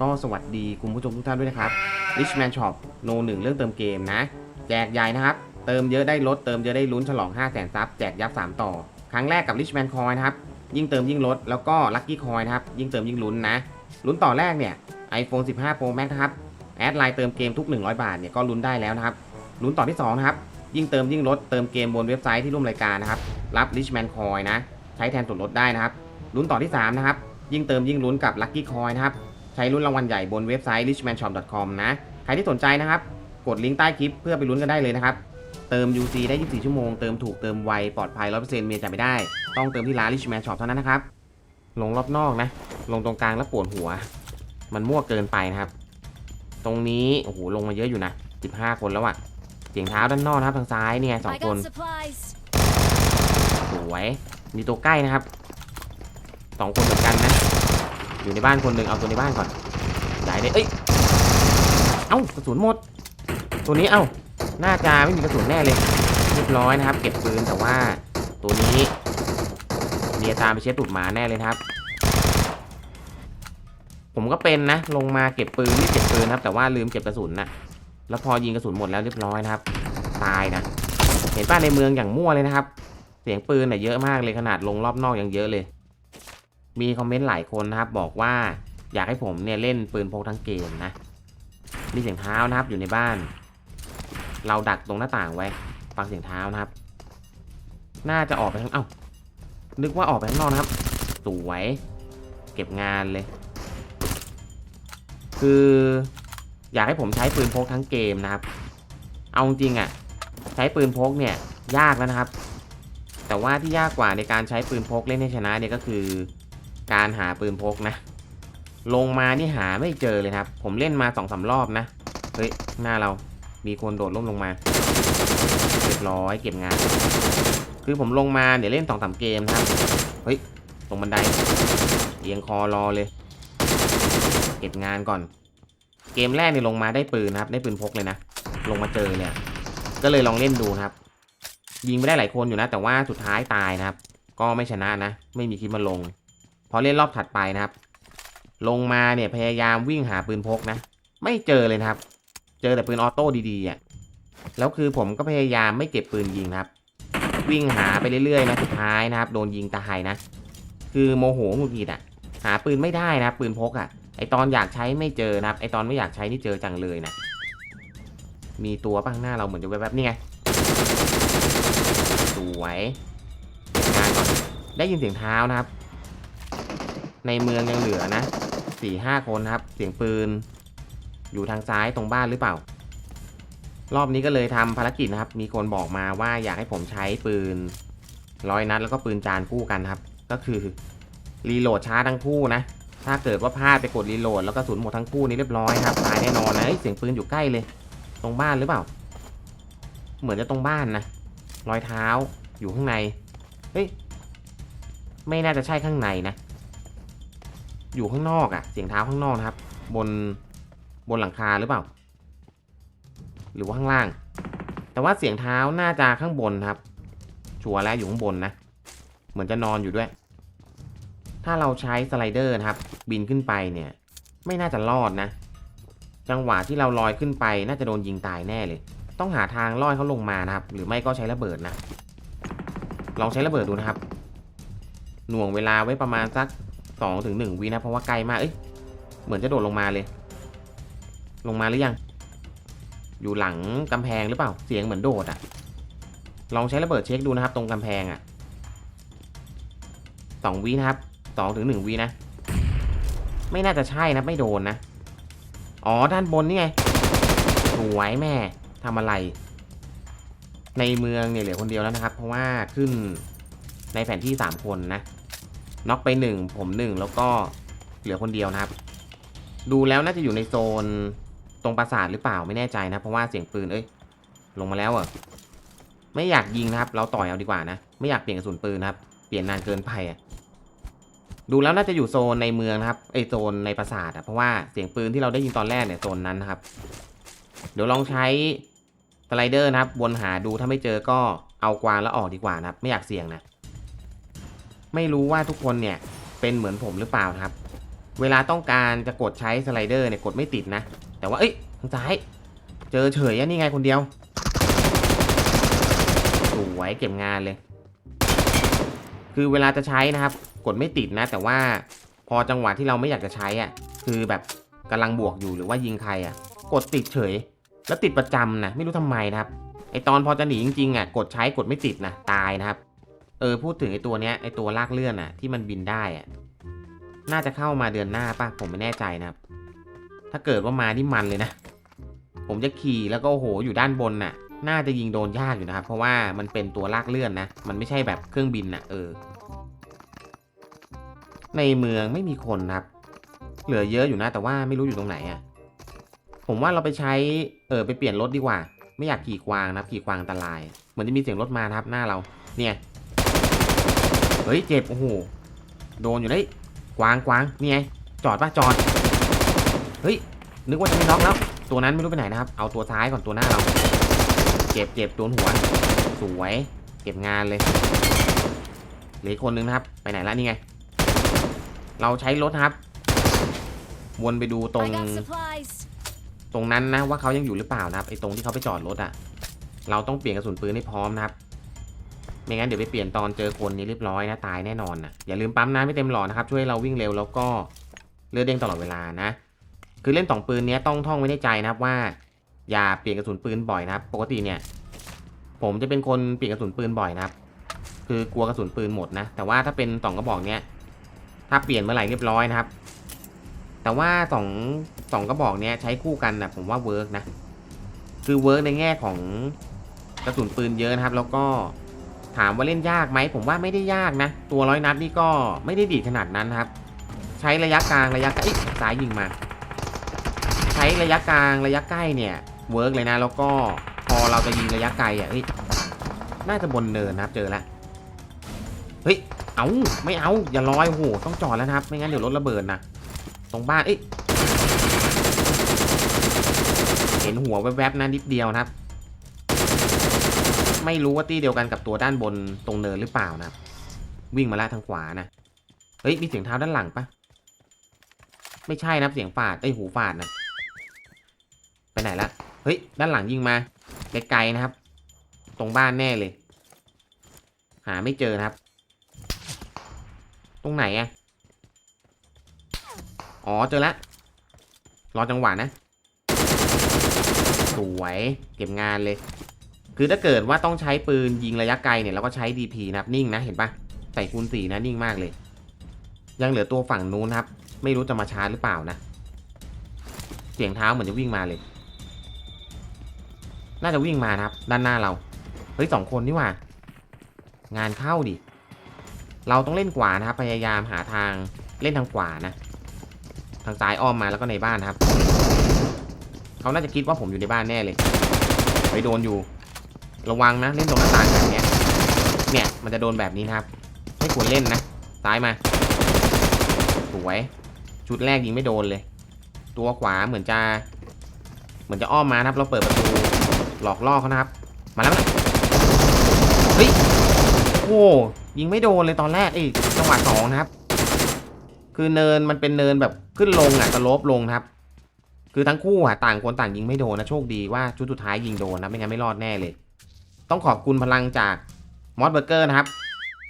ก็สวัสดีคุณผู้ชมทุกท่านด้วยนะครับ Richman Shop โนหนึ่งเรื่องเติมเกมนะ แจกใหญ่นะครับ เติมเยอะได้ลดเติมเยอะได้ลุ้นฉลอง 5 0 0 0 0 0ซับแจกยับ 3 ต่อ ครั้งแรกกับ Richman Coin นะครับ ยิ่งเติมยิ่งลด แล้วก็ Lucky Coin นะครับ ยิ่งเติมยิ่งลุ้นนะ ลุ้นต่อแรกเนี่ย iPhone 15 Pro Max นะครับ แอดไลน์เติมเกมทุก 100 บาทเนี่ยก็ลุ้นได้แล้วนะครับ ลุ้นต่อที่2นะครับยิ่งเติมยิ่งลดเติมเกมบนเว็บไซต์ที่ร่วมรายการนะครับรับ Richman Coin นะใช้แทนส่วนลดได้นะครับลุ้นต่อที่3นะครับยิ่งเติมยิ่งลุ้นกับ Lucky Coin นะครับ ใช้ลุ้นรางวัลใหญ่บนเว็บไซต์ richmanshop.com นะ ใครที่สนใจนะครับ กดลิงก์ใต้คลิปเพื่อไปลุ้นกันได้เลยนะครับ เติม UC ได้ 24 ชั่วโมง เติมถูกเติมไว ปลอดภัย 100%เมียจ่ายไม่ได้ ต้องเติมที่ร้าน Richman Shop เท่านั้นนะครับ ลงรอบนอกนะ ลงตรงกลางแล้วปวดหัว มันมั่วเกินไปนะครับ ตรงนี้ โอ้โห ลงมาเยอะอยู่นะ 15 คนแล้วอะเสียงเท้าด้านนอกนะครับทางซ้ายเนี่ยสองคน สวย มีตัวใกล้นะครับสองคนเหมือนกันนะ อยู่ในบ้านคนหนึ่งเอาตัวในบ้านก่อนย้ายเลยเอ้ยเอ้ากระสุนหมด ตัวนี้เอ้าน่าจะไม่มีกระสุนแน่เลยเรียบร้อยนะครับ เก็บปืนแต่ว่าตัวนี้เมียตามไปเช็ดตูดหมาแน่เลยครับ ผมก็เป็นนะ ลงมาเก็บปืนไม่เก็บปืนนะครับ แต่ว่าลืมเก็บกระสุนนะแล้วพอยิงกระสุนหมดแล้วเรียบร้อยนะครับ ตายนะ เห็นป้าในเมืองอย่างมั่วเลยนะครับ เสียงปืนเนี่ยเยอะมากเลยขนาดลงรอบนอกยังเยอะเลย มีคอมเมนต์หลายคนนะครับบอกว่าอยากให้ผมเนี่ยเล่นปืนพกทั้งเกมนะ มีเสียงเท้านะครับอยู่ในบ้าน เราดักตรงหน้าต่างไว้ฟังเสียงเท้านะครับ น่าจะออกไปข้างเอ้า นึกว่าออกไปข้างนอกนะครับ สวย เก็บงานเลย คือ อยากให้ผมใช้ปืนพกทั้งเกมนะครับ เอาจริงๆอะ ใช้ปืนพกเนี่ยยากแล้วนะครับ แต่ว่าที่ยากกว่าในการใช้ปืนพกเล่นให้ชนะเนี่ยก็คือ การหาปืนพกนะ ลงมานี่หาไม่เจอเลยครับ ผมเล่นมาสองสารอบนะ เฮ้ย หน้าเรา มีคนโดดล่มลงมาเรียบร้อยเก็บงาน คือผมลงมาเดี๋ยวเล่นสองสามเกมครับ เฮ้ย ตรงบันได เอียงคอรอเลย เก็บงานก่อน เกมแรกเนี่ยลงมาได้ปืนครับ ได้ปืนพกเลยนะ ลงมาเจอเลยอะก็เลยลองเล่นดูครับ ยิงไม่ได้หลายคนอยู่นะ แต่ว่าสุดท้ายตายนะครับ ก็ไม่ชนะนะ ไม่มีคลิปมาลง พอเล่นรอบถัดไปนะครับ ลงมาเนี่ยพยายามวิ่งหาปืนพกนะ ไม่เจอเลยนะครับ เจอแต่ปืนออโต้ดีๆอะแล้วคือผมก็พยายามไม่เก็บปืนยิงนะครับ วิ่งหาไปเรื่อยๆนะสุดท้ายนะครับ โดนยิงตายนะ คือโมโหหงุดหงิดอะ หาปืนไม่ได้นะปืนพกอะไอตอนอยากใช้ไม่เจอนะครับไอตอนไม่อยากใช้นี่เจอจังเลยนะมีตัวป้างหน้าเราเหมือนจะแวบๆนี่ไงสวยเก็บงานก่อนได้ยินเสียงเท้านะครับ ในเมืองยังเหลือนะสี่ห้าคนครับ เสียงปืน อยู่ทางซ้ายตรงบ้านหรือเปล่า รอบนี้ก็เลยทำภารกิจนะครับ มีคนบอกมาว่าอยากให้ผมใช้ปืนร้อยนัดแล้วก็ปืนจานคู่กันครับ ก็คือรีโหลดช้าทั้งคู่นะ ถ้าเกิดว่าพลาดไปกดรีโหลดแล้วก็สูญหมดทั้งคู่นี้เรียบร้อยครับตายแน่นอนนะเเสียงปืนอยู่ใกล้เลย ตรงบ้านหรือเปล่า เหมือนจะตรงบ้านนะรอยเท้าอยู่ข้างใน เฮ้ย ไม่น่าจะใช่ข้างในนะ อยู่ข้างนอกอะเสียงเท้าข้างนอกนะครับ บนบนหลังคาหรือเปล่า หรือว่าข้างล่าง แต่ว่าเสียงเท้าน่าจะข้างบนครับ ชัวร์แล้วอยู่ข้างบนนะ เหมือนจะนอนอยู่ด้วย ถ้าเราใช้สไลเดอร์นะครับ บินขึ้นไปเนี่ย ไม่น่าจะรอดนะ จังหวะที่เราลอยขึ้นไปน่าจะโดนยิงตายแน่เลย ต้องหาทางล่อยเขาลงมานะครับ หรือไม่ก็ใช้ระเบิดนะ ลองใช้ระเบิดดูนะครับ หน่วงเวลาไว้ประมาณสัก สองถึงหนึ่งวินะ เพราะว่าไกลมาก เอ้ย เหมือนจะโดดลงมาเลย ลงมาหรือยัง อยู่หลังกำแพงหรือเปล่า เสียงเหมือนโดดอะลองใช้ระเบิดเช็คดูนะครับ ตรงกำแพงอะสองวินะครับสองถึงหนึ่งวินะ ไม่น่าจะใช่นะ ไม่โดนนะ อ๋อ ด้านบนนี่ไงสวยแม่ทำอะไร ในเมืองเนี่ยเหลือคนเดียวแล้วนะครับ เพราะว่าขึ้นในแผนที่ 3 คนนะ น็อกไป 1 ผม 1 แล้วก็เหลือคนเดียวนะครับ ดูแล้วน่าจะอยู่ในโซนตรงปราสาทหรือเปล่าไม่แน่ใจนะเพราะว่าเสียงปืนเอ้ยลงมาแล้วเหรอไม่อยากยิงนะครับ เราต่อยเอาดีกว่านะ ไม่อยากเปลี่ยนกระสุนปืนนะครับเปลี่ยนนานเกินไปอะดูแล้วน่าจะอยู่โซนในเมืองนะครับไอโซนในปราสาทอะเพราะว่าเสียงปืนที่เราได้ยินตอนแรกเนี่ยโซนนั้นนะครับ เดี๋ยวลองใช้สไลเดอร์นะครับวนหาดูถ้าไม่เจอก็เอากวางแล้วออกดีกว่านะครับ ไม่อยากเสี่ยงนะ ไม่รู้ว่าทุกคนเนี่ยเป็นเหมือนผมหรือเปล่านะครับ เวลาต้องการจะกดใช้สไลเดอร์เนี่ยกดไม่ติดนะ แต่ว่าเอ้ยทางซ้ายเจอเฉยอะนี่ไงคนเดียวสวยเก็บงานเลย คือเวลาจะใช้นะครับ กดไม่ติดนะ แต่ว่าพอจังหวะที่เราไม่อยากจะใช้อะคือแบบกำลังบวกอยู่หรือว่ายิงใครอะ กดติดเฉย แล้วติดประจำนะไม่รู้ทำไมนะครับไอตอนพอจะหนีจริงๆอะกดใช้กดไม่ติดนะตายนะครับ เออพูดถึงไอตัวเนี้ยไอตัวลากเลื่อนอะที่มันบินได้อะน่าจะเข้ามาเดือนหน้าป่ะผมไม่แน่ใจนะครับ ถ้าเกิดว่ามานี่มันเลยนะ ผมจะขี่แล้วก็โอ้โหอยู่ด้านบนน่ะ น่าจะยิงโดนยากอยู่นะครับ เพราะว่ามันเป็นตัวลากเลื่อนนะ มันไม่ใช่แบบเครื่องบินน่ะ เออ ในเมืองไม่มีคนครับ เหลือเยอะอยู่นะ แต่ว่าไม่รู้อยู่ตรงไหนอะ่ะ ผมว่าเราไปใช้เออไปเปลี่ยนรถดีกว่า ไม่อยากขี่กวางนะขี่กวางอันตราย เหมือนจะมีเสียงรถมานะครับ หน้าเรา เนี่ย เฮ้ยเจ็บโอ้โหโดนอยู่เลยกวางกวางนี่ไงจอดปะจอดเฮ้ยนึกว่าจะไม่น็อกแล้วตัวนั้นไม่รู้ไปไหนนะครับเอาตัวท้ายก่อนตัวหน้าเราเจ็บเจ็บโดนหัวสวยเก็บงานเลยเหลืออกคนนึงนะครับ ไปไหนละนี่ไง เราใช้รถนะครับ วนไปดูตรง I got supplies. ตรงนั้นนะว่าเขายังอยู่หรือเปล่านะครับไอ้ตรงที่เขาไปจอดรถอะ่ะ เราต้องเปลี่ยนกระสุนปืนให้พร้อมนะครับ ไม่งั้นเดี๋ยวไปเปลี่ยนตอนเจอคนนี้เรียบร้อยนะตายแน่นอนนะอย่าลืมปั๊มน้ำไม่เต็มหลอดนะครับช่วยเราวิ่งเร็วแล้วก็เลือดเด้งตลอดเวลานะ คือเล่นสองปืนนี้ต้องท่องไว้ในใจนะครับว่า อย่าเปลี่ยนกระสุนปืนบ่อยนะครับ ปกติเนี่ย ผมจะเป็นคนเปลี่ยนกระสุนปืนบ่อยนะครับ คือกลัวกระสุนปืนหมดนะ แต่ว่าถ้าเป็นสองกระบอกเนี้ยถ้าเปลี่ยนเมื่อไหร่เรียบร้อยนะครับ แต่ว่าสองสองกระบอกเนี้ยใช้คู่กันนะผมว่าเวิร์กนะคือเวิร์กในแง่ของกระสุนปืนเยอะนะครับ แล้วก็ ถามว่าเล่นยากไหมผมว่าไม่ได้ยากนะ ตัวร้อยนัดนี่ก็ไม่ได้ดีขนาดนั้นครับ ใช้ระยะกลางระยะใกล้เอ้ยซ้ายยิงมา ใช้ระยะกลางระยะใกล้เนี่ยเวิร์กเลยนะแล้วก็พอเราจะยิงระยะไกลอะเฮ้น่าจะบนเนินนะครับเจอแล้วเฮ้ยเอาไม่เอาอย่าลอยโอ้โหต้องจอดแล้วนะครับ ไม่งั้นเดี๋ยวรถระเบิดนะตรงบ้านเอ้ยเห็นหัวแวบๆนะนิดเดียวนะครับ ไม่รู้ว่าตีเดียวกันกับตัวด้านบนตรงเนินหรือเปล่านะวิ่งมาล้วทางขวานะเฮ้ยมีเสียงเท้าด้านหลังปะไม่ใช่นะเสียงฝาดไอหูฝาดนะไปไหนละเฮ้ยด้านหลังยิงมาไกลๆนะครับ ตรงบ้านแน่เลย หาไม่เจอนะครับ ตรงไหนอะอ๋อเจอละรอจังหวะนะ สวยเก็บงานเลย คือถ้าเกิดว่าต้องใช้ปืนยิงระยะไกลเนี่ยเราก็ใช้ DP นะครับนิ่งนะเห็นปะใส่คูณสี่นะนิ่งมากเลย ยังเหลือตัวฝั่งนู้นครับ ไม่รู้จะมาชาร์จหรือเปล่านะ เสียงเท้าเหมือนจะวิ่งมาเลย น่าจะวิ่งมานะครับ ด้านหน้าเรา เฮ้ยสองคนนี่ว่า งานเข้าดิ เราต้องเล่นขวานะครับ พยายามหาทางเล่นทางขวานะ ทางซ้ายอ้อมมาแล้วก็ในบ้านนครับ เขาน่าจะคิดว่าผมอยู่ในบ้านแน่เลย ไปโดนอยู่ ระวังนะเล่นตรงหน้าต่างแบบเนี้ยเนี่ยมันจะโดนแบบนี้นะครับ ไม่ควรเล่นนะซ้ายมาสวยชุดแรกยิงไม่โดนเลย ตัวขวาเหมือนจะ เหมือนจะอ้อมมานะครับ เราเปิดประตูหลอกล่อเขานะครับ มาแล้วนะเฮ้ยโอ้ยิงไม่โดนเลยตอนแรกไอ้จังหวะสองนะครับ คือเนินมันเป็นเนินแบบขึ้นลงอะสโลปลงนะครับ คือทั้งคู่อะต่างคนต่างยิงไม่โดนนะโชคดีว่าชุดสุดท้ายยิงโดนนะไม่งั้นไม่รอดแน่เลย ต้องขอบคุณพลังจากมอสเบอร์เกอร์นะครับ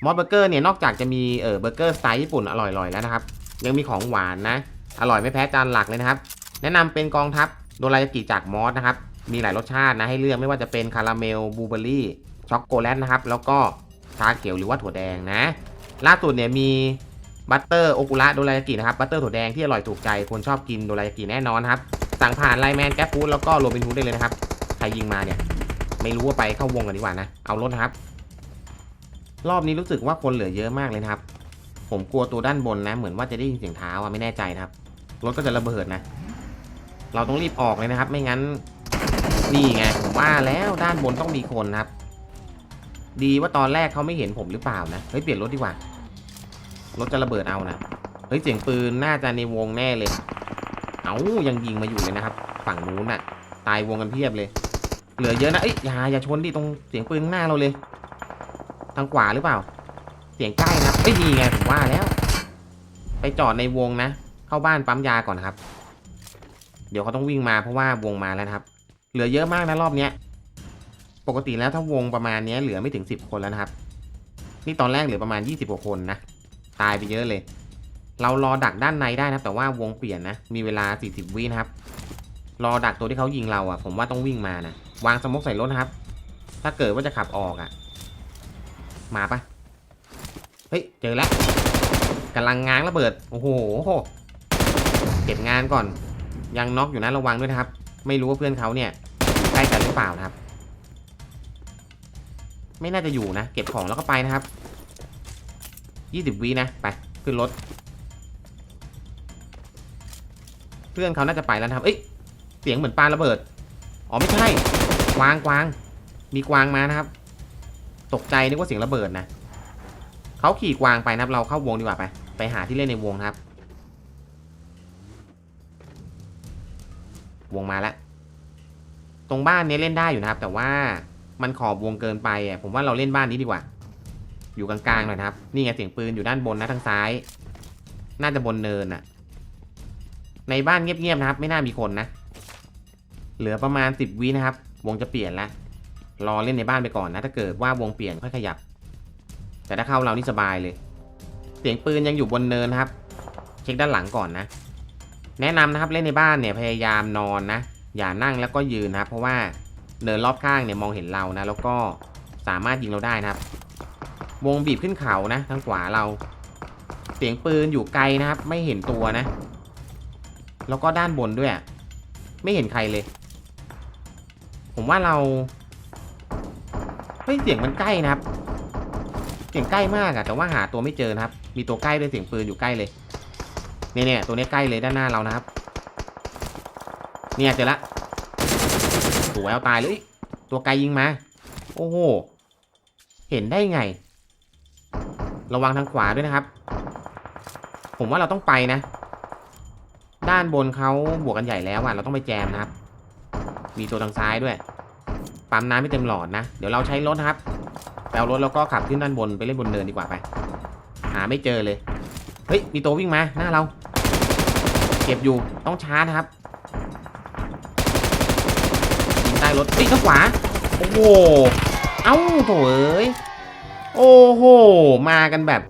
มอสเบอร์เกอร์เนี่ยนอกจากจะมีเออเบอร์เกอร์สไตล์ญี่ปุ่นอร่อยๆแล้วนะครับ ยังมีของหวานนะ อร่อยไม่แพ้จานหลักเลยนะครับ แนะนำเป็นกองทัพโดรายากิจากมอสนะครับ มีหลายรสชาตินะให้เลือกไม่ว่าจะเป็นคาราเมลบลูเบอร์รี่ช็อกโกแลตนะครับ แล้วก็ชาเขียวหรือว่าถั่วแดงนะ ล่าสุดเนี่ยมีบัตเตอร์โอกุระโดรายากินะครับ บัตเตอร์ถั่วแดงที่อร่อยถูกใจคนชอบกินโดรายากิแน่นอนครับ สั่งผ่านไลน์แมนแก๊ปฟู้ดแล้วก็โรบินฮูดได้เลยนะครับ ใครยิงมาเนี่ย ไม่รู้ว่าไปเข้าวงกันดีกว่านะ เอารถครับ รอบนี้รู้สึกว่าคนเหลือเยอะมากเลยนะครับ ผมกลัวตัวด้านบนนะ เหมือนว่าจะได้ยินเสียงเท้าอะไม่แน่ใจนะครับ รถก็จะระเบิดนะ เราต้องรีบออกเลยนะครับ ไม่งั้น นี่ไงผมว่าแล้วด้านบนต้องมีคนครับ ดีว่าตอนแรกเขาไม่เห็นผมหรือเปล่านะ เฮ้ยเปลี่ยนรถดีกว่า รถจะระเบิดเอานะ เฮ้ยเสียงปืนน่าจะในวงแน่เลย เอายังยิงมาอยู่เลยนะครับ ฝั่งนู้นน่ะ ตายวงกันเพียบเลย เหลือเยอะนะเอ้ยอย่าอย่าชนดิตรงเสียงปืนข้างหน้าเราเลย ทางขวาหรือเปล่า เสียงใกล้นะเอ้ยนี่ไงผมว่าแล้ว ไปจอดในวงนะ เข้าบ้านปั๊มยาก่อนนครับ เดี๋ยวเขาต้องวิ่งมาเพราะว่าวงมาแล้วนะครับ เหลือเยอะมากนะรอบเนี้ย ปกติแล้วถ้าวงประมาณเนี้ยเหลือไม่ถึงสิบคนแล้วนะครับ นี่ตอนแรกเหลือประมาณยี่สิบกว่าคนนะตายไปเยอะเลย เรารอดักด้านในได้นะแต่ว่าวงเปลี่ยนนะ มีเวลาสี่สิบวินะครับ รอดักตัวที่เขายิงเราอะ ผมว่าต้องวิ่งมานะ วางสโมกใส่รถนะครับ ถ้าเกิดว่าจะขับออกอะ มาปะเฮ้ย เจอแล้วกำลังง้างระเบิด โอ้โห เก็บงานก่อน ยังน็อกอยู่นะระวังด้วยนะครับ ไม่รู้ว่าเพื่อนเขาเนี่ยใกล้กันหรือเปล่านะครับ ไม่น่าจะอยู่นะ เก็บของแล้วก็ไปนะครับยี่สิบวินะ ไป ขึ้นรถ เพื่อนเขาน่าจะไปแล้วครับ เอ้ย เสียงเหมือนปลาระเบิด อ๋อไม่ใช่ กวางกวาง มีกวางมานะครับ ตกใจนึกว่าเสียงระเบิดนะเขาขี่กวางไปนะครับ เราเข้าวงดีกว่าไป ไปหาที่เล่นในวงครับ วงมาแล้วตรงบ้านนี้เล่นได้อยู่นะครับ แต่ว่ามันขอบวงเกินไปอะผมว่าเราเล่นบ้านนี้ดีกว่า อยู่กลางๆหน่อยนะครับ นี่ไงเสียงปืนอยู่ด้านบนนะทางซ้าย น่าจะบนเนินอะ ในบ้านเงียบๆนะครับ ไม่น่ามีคนนะ เหลือประมาณสิบวินะครับ วงจะเปลี่ยนแล้วรอเล่นในบ้านไปก่อนนะ ถ้าเกิดว่าวงเปลี่ยนค่อยขยับ แต่ถ้าเข้าเรานี่สบายเลย เสียงปืนยังอยู่บนเนินนะครับ เช็คด้านหลังก่อนนะ แนะนำนะครับเล่นในบ้านเนี่ยพยายามนอนนะ อย่านั่งแล้วก็ยืนนะครับ เพราะว่าเนินรอบข้างเนี่ยมองเห็นเรานะ แล้วก็สามารถยิงเราได้นะครับ วงบีบขึ้นเขานะทางขวาเรา เสียงปืนอยู่ไกลนะครับ ไม่เห็นตัวนะ แล้วก็ด้านบนด้วย ไม่เห็นใครเลย ผมว่าเราเฮ้ยเสียงมันใกล้นะครับ เสียงใกล้มากอะแต่ว่าหาตัวไม่เจอนะครับ มีตัวใกล้ด้วยเสียงปืนอยู่ใกล้เลยเนี่ยเนี่ยตัวนี้ใกล้เลยด้านหน้าเรานะครับ เนี่ยเจอละสวยเอาตายเลยเอ้ยตัวไกลยิงมา โอ้โห เห็นได้ไง ระวังทางขวาด้วยนะครับ ผมว่าเราต้องไปนะ ด้านบนเขาบวกกันใหญ่แล้วอะ เราต้องไปแจมนะครับ มีตัวทางซ้ายด้วย ปั๊มน้ำไม่เต็มหลอดนะ เดี๋ยวเราใช้รถนะครับแปลรถแล้วก็ขับขึ้นด้านบนไปเล่นบนเนินดีกว่าไป หาไม่เจอเลย เฮ้ย มีตัววิ่งมาหน้าเรา เก็บอยู่ต้องช้านะครับยิงใต้รถเฮ้ยข้างขวา โอ้โห เอ้าโถเอ้ย โอ้โห มากันแบบ